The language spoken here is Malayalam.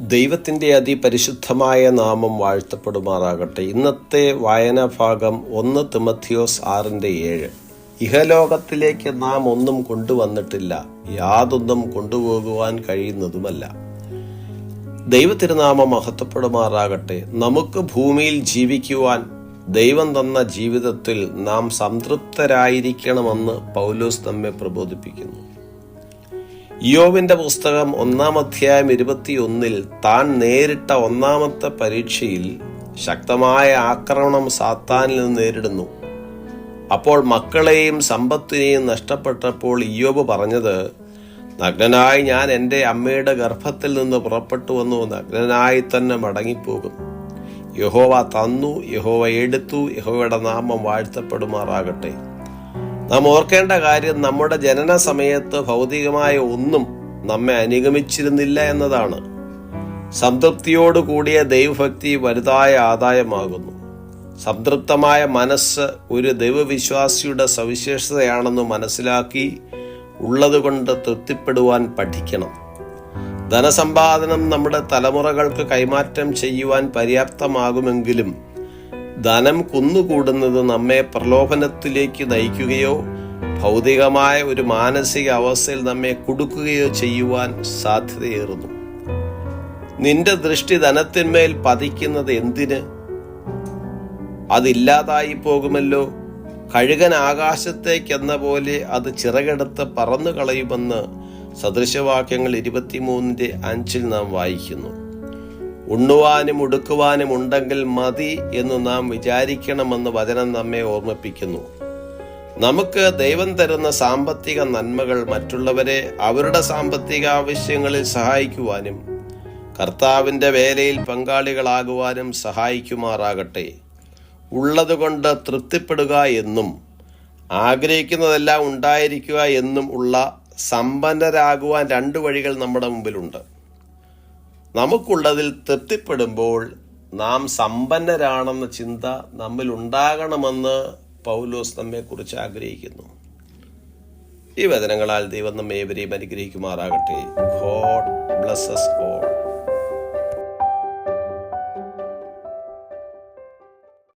ദൈവത്തിന്റെ അതിപരിശുദ്ധമായ നാമം വാഴ്ത്തപ്പെടുമാറാകട്ടെ. ഇന്നത്തെ വായനാ ഭാഗം ഒന്ന് തിമത്തിയോസ് ആറിന്റെ ഏഴ്. ഇഹലോകത്തിലേക്ക് നാം ഒന്നും കൊണ്ടുവന്നിട്ടില്ല. യാതൊന്നും കൊണ്ടുപോകുവാൻ കഴിയുന്നതുമല്ല. ദൈവത്തിരുനാമം മഹത്വപ്പെടുമാറാകട്ടെ. നമുക്ക് ഭൂമിയിൽ ജീവിക്കുവാൻ ദൈവം തന്ന ജീവിതത്തിൽ നാം സംതൃപ്തരായിരിക്കണമെന്ന് പൗലോസ് നമ്മെ പ്രബോധിപ്പിക്കുന്നു. യോവിന്റെ പുസ്തകം ഒന്നാം അധ്യായം ഇരുപത്തിയൊന്നിൽ താൻ നേരിട്ട ഒന്നാമത്തെ പരീക്ഷയിൽ ശക്തമായ ആക്രമണം സാത്താനിൽ നിന്ന് നേരിടുന്നു. അപ്പോൾ മക്കളെയും സമ്പത്തിനെയും നഷ്ടപ്പെട്ടപ്പോൾ ഇയോബ് പറഞ്ഞത് നഗ്നനായി ഞാൻ എന്റെ അമ്മയുടെ ഗർഭത്തിൽ നിന്ന് പുറപ്പെട്ടു വന്നു നഗ്നനായി തന്നെ മടങ്ങിപ്പോകും. യഹോവ തന്നു യഹോവ എടുത്തു യഹോവയുടെ നാമം വാഴ്ത്തപ്പെടുമാറാകട്ടെ. നാം ഓർക്കേണ്ട കാര്യം നമ്മുടെ ജനന സമയത്ത് ഭൗതികമായ ഒന്നും നമ്മെ അനുഗമിച്ചിരുന്നില്ല എന്നതാണ്. സംതൃപ്തിയോട് കൂടിയ ദൈവഭക്തി വലുതായ ആദായമാകുന്നു. സംതൃപ്തമായ മനസ്സ് ഒരു ദൈവവിശ്വാസിയുടെ സവിശേഷതയാണെന്ന് മനസ്സിലാക്കി ഉള്ളതുകൊണ്ട് തൃപ്തിപ്പെടുവാൻ പഠിക്കണം. ധനസമ്പാദനം നമ്മുടെ തലമുറകൾക്ക് കൈമാറ്റം ചെയ്യുവാൻ പര്യാപ്തമാകുമെങ്കിലും ധനം കുന്നുകൂടുന്നത് നമ്മെ പ്രലോഭനത്തിലേക്ക് നയിക്കുകയോ ഭൗതികമായ ഒരു മാനസിക അവസ്ഥയിൽ നമ്മെ കുടുക്കുകയോ ചെയ്യുവാൻ സാധ്യതയേറുന്നു. നിന്റെ ദൃഷ്ടി ധനത്തിന്മേൽ പതിക്കുന്നത് എന്തിന്? അതില്ലാതായി പോകുമല്ലോ. കഴുകൻ ആകാശത്തേക്കെന്ന പോലെ അത് ചിറകെടുത്ത് പറന്നു കളയുമെന്ന് സദൃശവാക്യങ്ങൾ ഇരുപത്തിമൂന്നിന്റെ അഞ്ചിൽ നാം വായിക്കുന്നു. ഉണ്ണുവാനും ഉടുക്കുവാനും ഉണ്ടെങ്കിൽ മതി എന്ന് നാം വിചാരിക്കണമെന്ന് വചനം നമ്മെ ഓർമ്മിപ്പിക്കുന്നു. നമുക്ക് ദൈവം തരുന്ന സാമ്പത്തിക നന്മകൾ മറ്റുള്ളവരെ അവരുടെ സാമ്പത്തിക ആവശ്യങ്ങളിൽ സഹായിക്കുവാനും കർത്താവിന്റെ വേലയിൽ പങ്കാളികളാകുവാനും സഹായിക്കുമാറാകട്ടെ. ഉള്ളതുകൊണ്ട് തൃപ്തിപ്പെടുക എന്നും ആഗ്രഹിക്കുന്നതെല്ലാം ഉണ്ടായിരിക്കുക എന്നും ഉള്ള സമ്പന്നരാകുവാൻ രണ്ട് വഴികൾ നമ്മുടെ മുമ്പിലുണ്ട്. നമുക്കുള്ളതിൽ തൃപ്തിപ്പെടുമ്പോൾ നാം സമ്പന്നരാണെന്ന ചിന്ത നമ്മിൽ ഉണ്ടാകണമെന്ന് പൗലോസ് നമ്മെക്കുറിച്ച് ആഗ്രഹിക്കുന്നു. ഈ വചനങ്ങളാൽ ദൈവം നമ്മെ ഏവരെയും അനുഗ്രഹിക്കുമാറാകട്ടെ. God blesses all